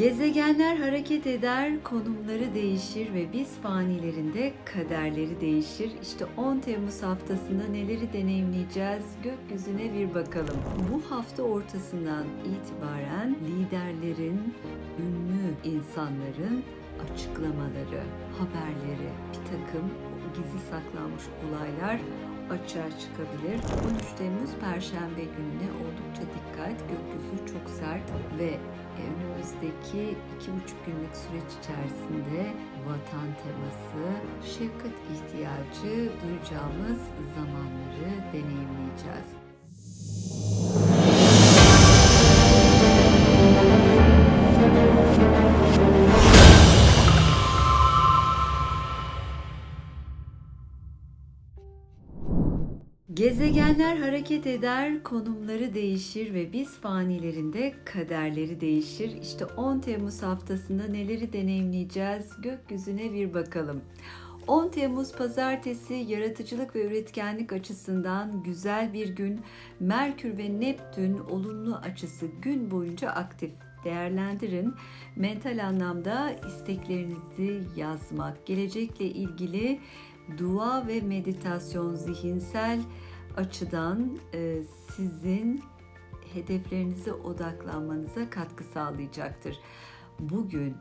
Gezegenler hareket eder, konumları değişir ve biz fanilerinde kaderleri değişir. İşte 10 Temmuz haftasında neleri deneyimleyeceğiz? Gökyüzüne bir bakalım. Bu hafta ortasından itibaren liderlerin, ünlü insanların açıklamaları, haberleri, bir takım gizli saklanmış olaylar açığa çıkabilir. 13 Temmuz Perşembe gününe oldukça dikkat. Gökyüzü çok sert ve önümüzdeki iki buçuk günlük süreç içerisinde vatan teması, şefkat ihtiyacı duyacağımız zamanları deneyimleyeceğiz. Gezegenler hareket eder, konumları değişir ve biz fanilerinde kaderleri değişir. İşte 10 Temmuz haftasında neleri deneyimleyeceğiz? Gökyüzüne bir bakalım. 10 Temmuz pazartesi yaratıcılık ve üretkenlik açısından güzel bir gün. Merkür ve Neptün olumlu açısı gün boyunca aktif değerlendirin. Mental anlamda isteklerinizi yazmak, gelecekle ilgili dua ve meditasyon zihinsel açıdan e, sizin hedeflerinize odaklanmanıza katkı sağlayacaktır. Bugün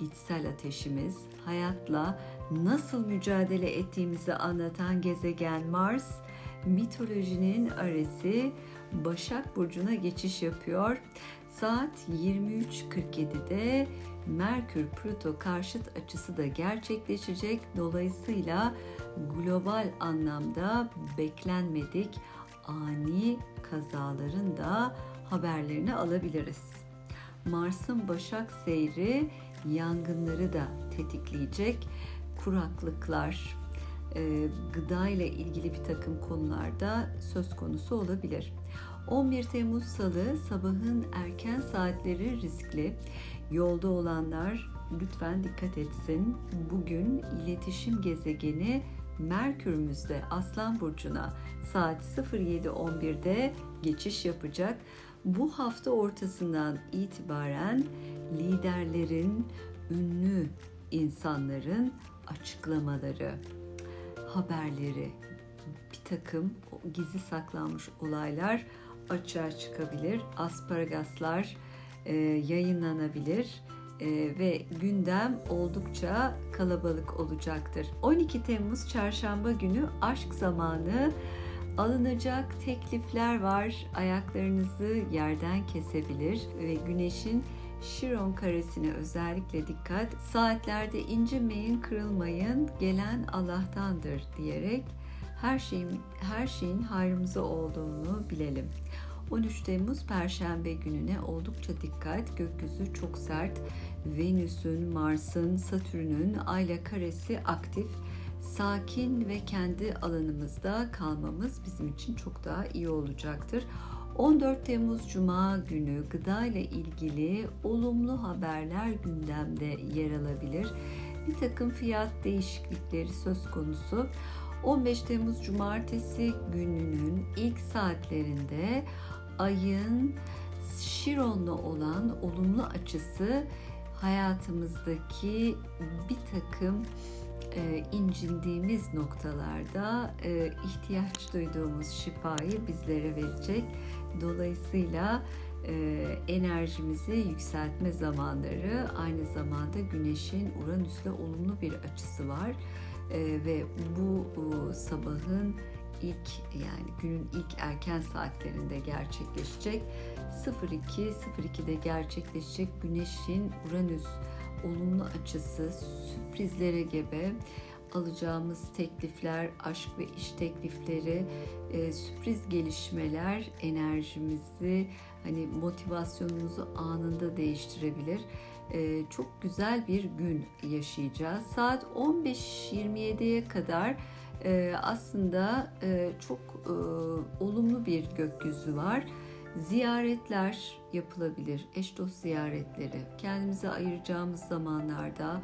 içsel ateşimiz hayatla nasıl mücadele ettiğimizi anlatan gezegen Mars mitolojinin aresi Başak Burcu'na geçiş yapıyor. Saat 23.47'de Merkür Plüto karşıt açısı da gerçekleşecek. Dolayısıyla global anlamda beklenmedik ani kazaların da haberlerini alabiliriz. Mars'ın Başak seyri yangınları da tetikleyecek. Kuraklıklar, e, gıda ile ilgili bir takım konularda söz konusu olabilir. 11 Temmuz Salı sabahın erken saatleri riskli. Yolda olanlar lütfen dikkat etsin. Bugün iletişim gezegeni Merkür'ümüzde Aslan Burcu'na saat 07.11'de geçiş yapacak. Bu hafta ortasından itibaren liderlerin, ünlü insanların açıklamaları, haberleri, bir takım gizli saklanmış olaylar açığa çıkabilir. Asparagaslar e, yayınlanabilir ve gündem oldukça kalabalık olacaktır. 12 Temmuz Çarşamba günü aşk zamanı alınacak teklifler var. Ayaklarınızı yerden kesebilir ve güneşin Şiron karesine özellikle dikkat. Saatlerde incinmeyin, kırılmayın, gelen Allah'tandır diyerek her şeyin her şeyin hayrımıza olduğunu bilelim. 13 Temmuz Perşembe gününe oldukça dikkat. Gökyüzü çok sert. Venüs'ün, Mars'ın, Satürn'ün ayla karesi aktif. Sakin ve kendi alanımızda kalmamız bizim için çok daha iyi olacaktır. 14 Temmuz Cuma günü gıda ile ilgili olumlu haberler gündemde yer alabilir. Bir takım fiyat değişiklikleri söz konusu. 15 Temmuz Cumartesi gününün ilk saatlerinde ayın Şiron'la olan olumlu açısı hayatımızdaki bir takım e, incindiğimiz noktalarda e, ihtiyaç duyduğumuz şifayı bizlere verecek. Dolayısıyla e, enerjimizi yükseltme zamanları aynı zamanda Güneş'in Uranüs'le olumlu bir açısı var e, ve bu e, sabahın ilk yani günün ilk erken saatlerinde gerçekleşecek. 02.02'de gerçekleşecek Güneş'in Uranüs olumlu açısı sürprizlere gebe alacağımız teklifler, aşk ve iş teklifleri, e, sürpriz gelişmeler enerjimizi, hani motivasyonumuzu anında değiştirebilir. E, çok güzel bir gün yaşayacağız. Saat 15.27'ye kadar e, aslında e, çok e, olumlu bir gökyüzü var. Ziyaretler yapılabilir, eş dost ziyaretleri. Kendimize ayıracağımız zamanlarda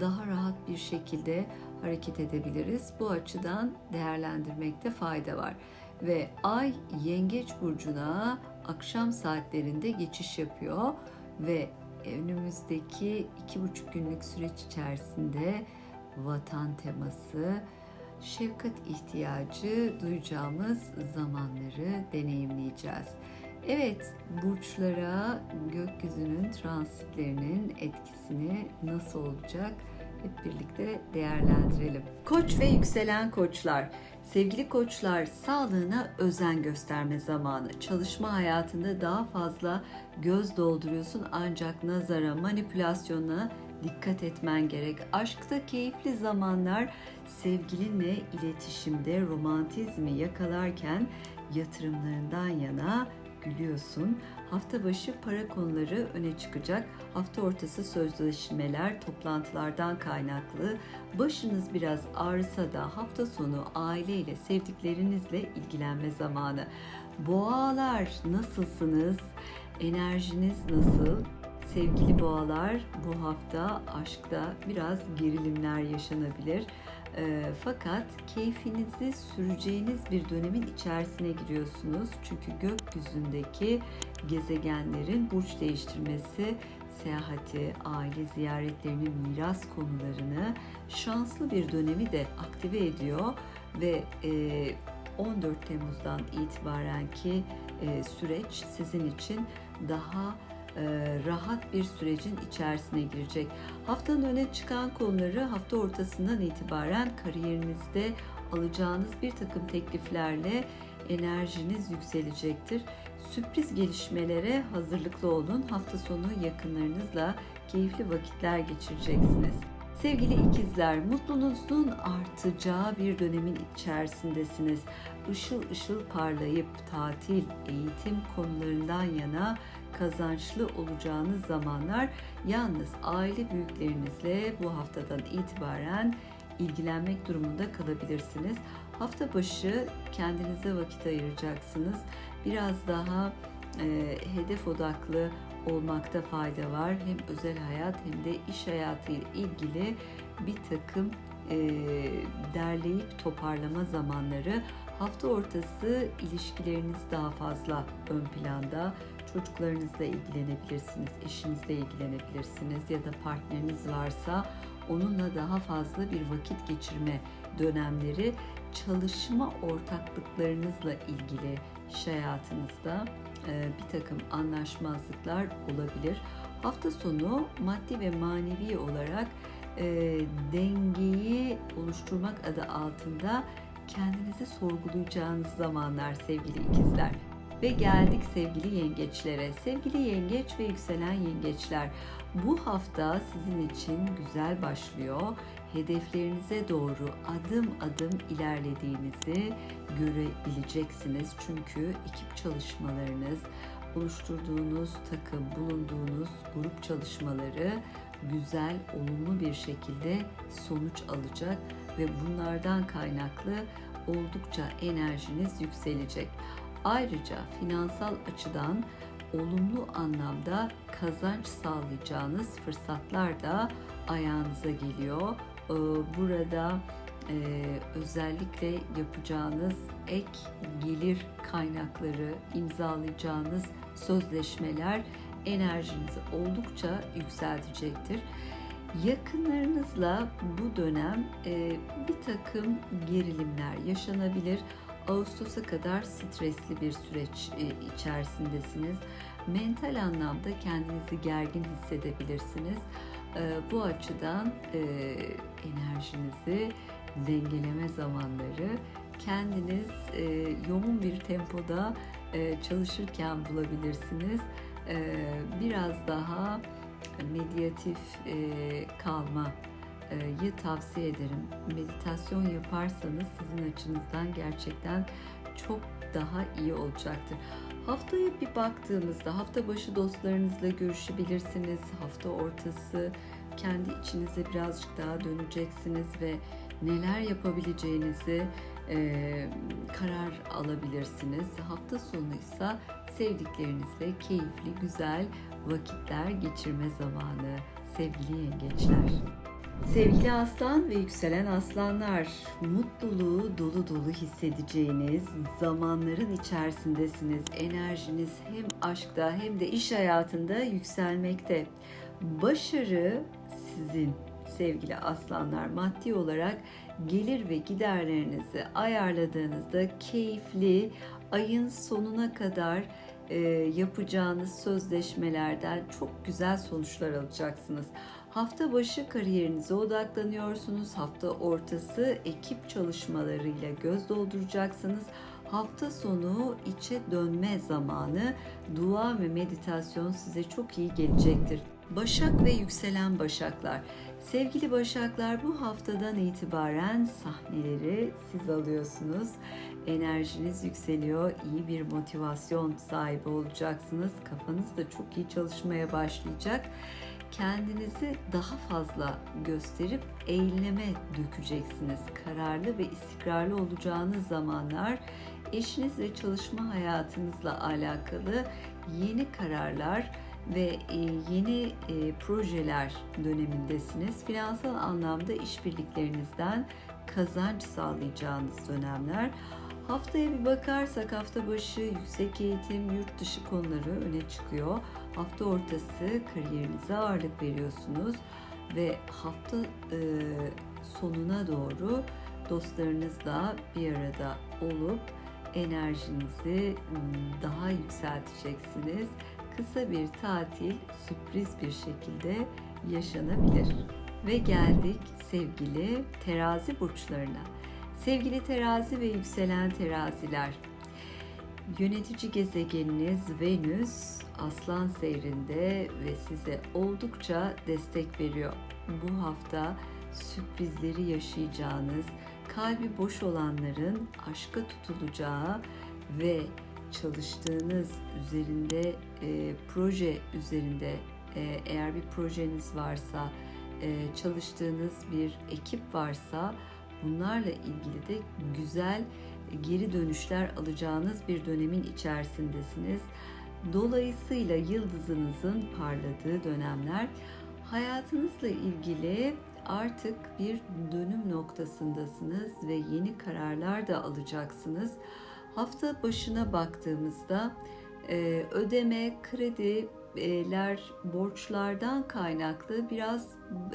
daha rahat bir şekilde hareket edebiliriz. Bu açıdan değerlendirmekte fayda var. Ve Ay Yengeç burcuna akşam saatlerinde geçiş yapıyor ve önümüzdeki iki buçuk günlük süreç içerisinde vatan teması, şefkat ihtiyacı duyacağımız zamanları deneyimleyeceğiz. Evet, burçlara gökyüzünün transitlerinin etkisini nasıl olacak hep birlikte değerlendirelim. Koç ve yükselen koçlar. Sevgili koçlar, sağlığına özen gösterme zamanı. Çalışma hayatında daha fazla göz dolduruyorsun ancak nazara, manipülasyona dikkat etmen gerek. Aşkta keyifli zamanlar sevgilinle iletişimde romantizmi yakalarken yatırımlarından yana gülüyorsun. Hafta başı para konuları öne çıkacak. Hafta ortası sözleşmeler, toplantılardan kaynaklı. Başınız biraz ağrısa da hafta sonu aileyle, sevdiklerinizle ilgilenme zamanı. Boğalar nasılsınız? Enerjiniz nasıl? Sevgili boğalar bu hafta aşkta biraz gerilimler yaşanabilir. E, fakat keyfinizi süreceğiniz bir dönemin içerisine giriyorsunuz. Çünkü gökyüzündeki gezegenlerin burç değiştirmesi seyahati, aile ziyaretlerini, miras konularını şanslı bir dönemi de aktive ediyor ve e, 14 Temmuz'dan itibaren ki e, süreç sizin için daha e, rahat bir sürecin içerisine girecek. Haftanın öne çıkan konuları hafta ortasından itibaren kariyerinizde alacağınız bir takım tekliflerle enerjiniz yükselecektir. Sürpriz gelişmelere hazırlıklı olun. Hafta sonu yakınlarınızla keyifli vakitler geçireceksiniz. Sevgili ikizler, mutluluğunuzun artacağı bir dönemin içerisindesiniz. Işıl ışıl parlayıp tatil, eğitim konularından yana kazançlı olacağınız zamanlar yalnız aile büyüklerinizle bu haftadan itibaren ilgilenmek durumunda kalabilirsiniz. Hafta başı kendinize vakit ayıracaksınız. Biraz daha e, hedef odaklı olmakta fayda var. Hem özel hayat hem de iş hayatı ile ilgili bir takım e, derleyip toparlama zamanları. Hafta ortası ilişkileriniz daha fazla ön planda. Çocuklarınızla ilgilenebilirsiniz, eşinizle ilgilenebilirsiniz ya da partneriniz varsa onunla daha fazla bir vakit geçirme dönemleri çalışma ortaklıklarınızla ilgili iş hayatınızda e, bir takım anlaşmazlıklar olabilir. Hafta sonu maddi ve manevi olarak e, dengeyi oluşturmak adı altında kendinizi sorgulayacağınız zamanlar sevgili ikizler. Ve geldik sevgili yengeçlere. Sevgili yengeç ve yükselen yengeçler, bu hafta sizin için güzel başlıyor. Hedeflerinize doğru adım adım ilerlediğinizi görebileceksiniz. Çünkü ekip çalışmalarınız, oluşturduğunuz takım, bulunduğunuz grup çalışmaları güzel, olumlu bir şekilde sonuç alacak ve bunlardan kaynaklı oldukça enerjiniz yükselecek. Ayrıca finansal açıdan olumlu anlamda kazanç sağlayacağınız fırsatlar da ayağınıza geliyor. Ee, burada e, özellikle yapacağınız ek gelir kaynakları, imzalayacağınız sözleşmeler enerjinizi oldukça yükseltecektir. Yakınlarınızla bu dönem e, bir takım gerilimler yaşanabilir. Ağustos'a kadar stresli bir süreç e, içerisindesiniz. Mental anlamda kendinizi gergin hissedebilirsiniz. E, bu açıdan enerjinizi dengeleme zamanları kendiniz yoğun bir tempoda çalışırken bulabilirsiniz. Biraz daha meditatif e, kalma yı tavsiye ederim. Meditasyon yaparsanız sizin açınızdan gerçekten çok daha iyi olacaktır. Haftaya bir baktığımızda hafta başı dostlarınızla görüşebilirsiniz. Hafta ortası kendi içinize birazcık daha döneceksiniz ve neler yapabileceğinizi e, karar alabilirsiniz. Hafta sonu ise sevdiklerinizle keyifli, güzel vakitler geçirme zamanı sevgili yengeçler. Sevgili aslan ve yükselen aslanlar, mutluluğu dolu dolu hissedeceğiniz zamanların içerisindesiniz. Enerjiniz hem aşkta hem de iş hayatında yükselmekte. Başarı sizin sevgili aslanlar maddi olarak gelir ve giderlerinizi ayarladığınızda keyifli ayın sonuna kadar e, yapacağınız sözleşmelerden çok güzel sonuçlar alacaksınız. Hafta başı kariyerinize odaklanıyorsunuz. Hafta ortası ekip çalışmalarıyla göz dolduracaksınız. Hafta sonu içe dönme zamanı dua ve meditasyon size çok iyi gelecektir. Başak ve yükselen Başaklar. Sevgili Başaklar bu haftadan itibaren sahneleri siz alıyorsunuz. Enerjiniz yükseliyor, iyi bir motivasyon sahibi olacaksınız. Kafanız da çok iyi çalışmaya başlayacak kendinizi daha fazla gösterip eyleme dökeceksiniz. Kararlı ve istikrarlı olacağınız zamanlar eşiniz ve çalışma hayatınızla alakalı yeni kararlar ve e, yeni e, projeler dönemindesiniz. Finansal anlamda işbirliklerinizden kazanç sağlayacağınız dönemler. Haftaya bir bakarsak hafta başı yüksek eğitim, yurt dışı konuları öne çıkıyor. Hafta ortası kariyerinize ağırlık veriyorsunuz ve hafta e, sonuna doğru dostlarınızla bir arada olup enerjinizi daha yükselteceksiniz. Kısa bir tatil sürpriz bir şekilde yaşanabilir. Ve geldik sevgili terazi burçlarına. Sevgili terazi ve yükselen teraziler, yönetici gezegeniniz Venüs Aslan seyrinde ve size oldukça destek veriyor. Bu hafta sürprizleri yaşayacağınız, kalbi boş olanların aşka tutulacağı ve çalıştığınız üzerinde e, proje üzerinde e, eğer bir projeniz varsa e, çalıştığınız bir ekip varsa bunlarla ilgili de güzel geri dönüşler alacağınız bir dönemin içerisindesiniz. Dolayısıyla yıldızınızın parladığı dönemler hayatınızla ilgili artık bir dönüm noktasındasınız ve yeni kararlar da alacaksınız. Hafta başına baktığımızda e, ödeme, krediler, borçlardan kaynaklı biraz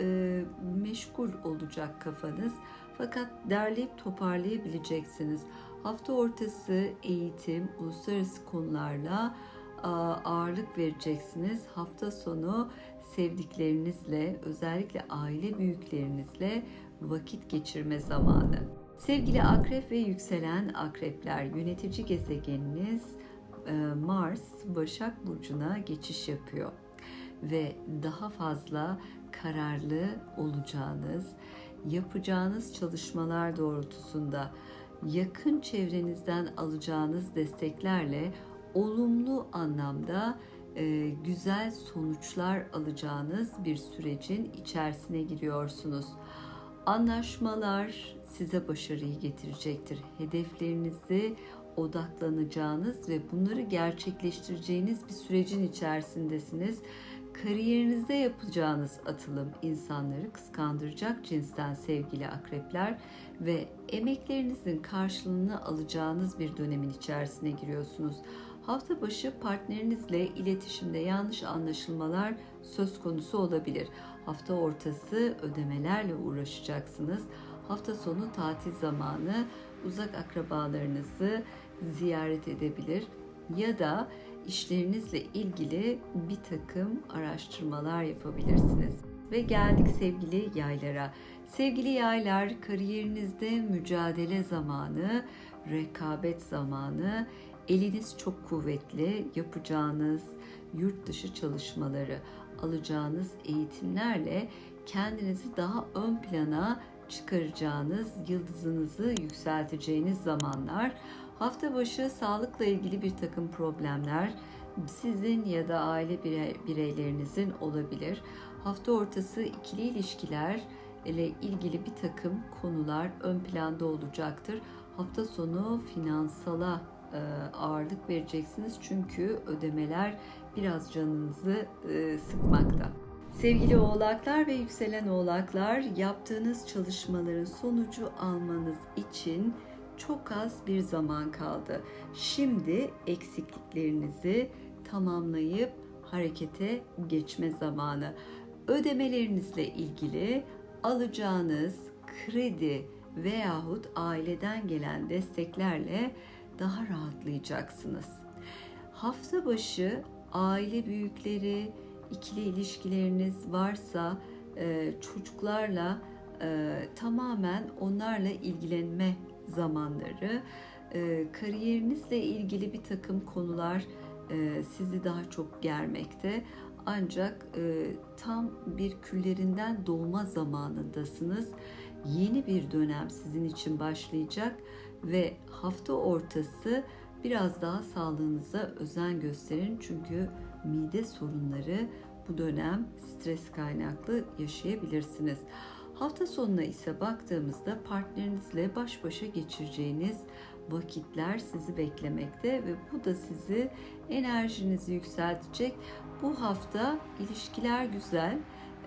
e, meşgul olacak kafanız. Fakat derleyip toparlayabileceksiniz. Hafta ortası eğitim, uluslararası konularla ağırlık vereceksiniz. Hafta sonu sevdiklerinizle, özellikle aile büyüklerinizle vakit geçirme zamanı. Sevgili akrep ve yükselen akrepler, yönetici gezegeniniz Mars Başak Burcu'na geçiş yapıyor ve daha fazla kararlı olacağınız, yapacağınız çalışmalar doğrultusunda yakın çevrenizden alacağınız desteklerle olumlu anlamda e, güzel sonuçlar alacağınız bir sürecin içerisine giriyorsunuz. Anlaşmalar size başarıyı getirecektir. Hedeflerinizi odaklanacağınız ve bunları gerçekleştireceğiniz bir sürecin içerisindesiniz. Kariyerinizde yapacağınız atılım insanları kıskandıracak cinsten sevgili akrepler ve emeklerinizin karşılığını alacağınız bir dönemin içerisine giriyorsunuz. Hafta başı partnerinizle iletişimde yanlış anlaşılmalar söz konusu olabilir. Hafta ortası ödemelerle uğraşacaksınız. Hafta sonu tatil zamanı uzak akrabalarınızı ziyaret edebilir ya da işlerinizle ilgili bir takım araştırmalar yapabilirsiniz. Ve geldik sevgili yaylara. Sevgili yaylar, kariyerinizde mücadele zamanı, rekabet zamanı, eliniz çok kuvvetli, yapacağınız yurt dışı çalışmaları, alacağınız eğitimlerle kendinizi daha ön plana çıkaracağınız, yıldızınızı yükselteceğiniz zamanlar. Hafta başı sağlıkla ilgili bir takım problemler sizin ya da aile bireylerinizin olabilir. Hafta ortası ikili ilişkiler ile ilgili bir takım konular ön planda olacaktır. Hafta sonu finansala e, ağırlık vereceksiniz çünkü ödemeler biraz canınızı e, sıkmakta. Sevgili oğlaklar ve yükselen oğlaklar, yaptığınız çalışmaların sonucu almanız için çok az bir zaman kaldı. Şimdi eksikliklerinizi tamamlayıp harekete geçme zamanı. Ödemelerinizle ilgili alacağınız kredi veyahut aileden gelen desteklerle daha rahatlayacaksınız. Hafta başı aile büyükleri, ikili ilişkileriniz varsa çocuklarla tamamen onlarla ilgilenme zamanları, e, kariyerinizle ilgili bir takım konular e, sizi daha çok germekte. Ancak e, tam bir küllerinden doğma zamanındasınız. Yeni bir dönem sizin için başlayacak ve hafta ortası biraz daha sağlığınıza özen gösterin çünkü mide sorunları bu dönem stres kaynaklı yaşayabilirsiniz. Hafta sonuna ise baktığımızda partnerinizle baş başa geçireceğiniz vakitler sizi beklemekte ve bu da sizi enerjinizi yükseltecek. Bu hafta ilişkiler güzel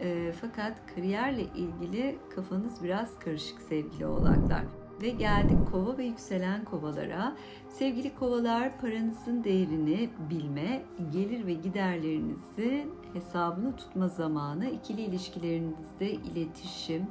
e, fakat kariyerle ilgili kafanız biraz karışık sevgili oğlaklar. Ve geldik kova ve yükselen kovalara. Sevgili kovalar paranızın değerini bilme, gelir ve giderlerinizin hesabını tutma zamanı. İkili ilişkilerinizde iletişim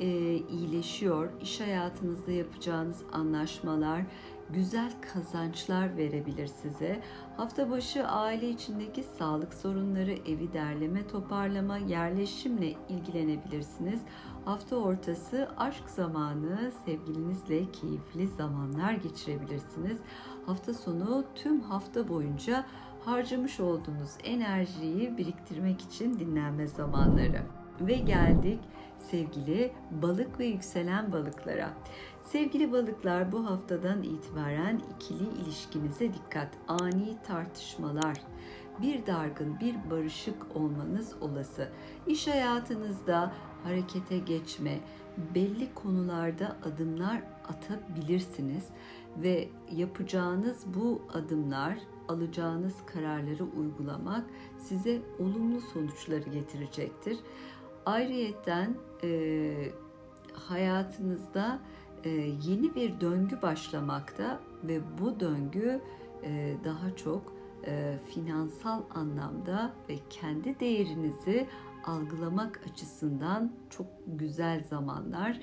e, iyileşiyor. İş hayatınızda yapacağınız anlaşmalar, güzel kazançlar verebilir size. Hafta başı aile içindeki sağlık sorunları, evi derleme, toparlama, yerleşimle ilgilenebilirsiniz. Hafta ortası aşk zamanı, sevgilinizle keyifli zamanlar geçirebilirsiniz. Hafta sonu tüm hafta boyunca harcamış olduğunuz enerjiyi biriktirmek için dinlenme zamanları. Ve geldik sevgili balık ve yükselen balıklara. Sevgili balıklar bu haftadan itibaren ikili ilişkinize dikkat. Ani tartışmalar, bir dargın, bir barışık olmanız olası. İş hayatınızda harekete geçme, belli konularda adımlar atabilirsiniz ve yapacağınız bu adımlar, alacağınız kararları uygulamak size olumlu sonuçları getirecektir. Ayrıyetten e, hayatınızda e, yeni bir döngü başlamakta ve bu döngü e, daha çok e, finansal anlamda ve kendi değerinizi algılamak açısından çok güzel zamanlar.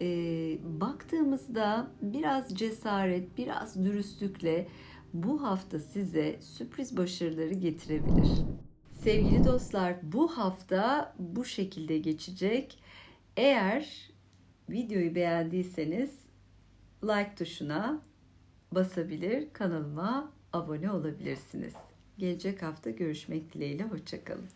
E, baktığımızda biraz cesaret, biraz dürüstlükle bu hafta size sürpriz başarıları getirebilir. Sevgili dostlar, bu hafta bu şekilde geçecek. Eğer videoyu beğendiyseniz like tuşuna basabilir, kanalıma abone olabilirsiniz. Gelecek hafta görüşmek dileğiyle, hoşçakalın.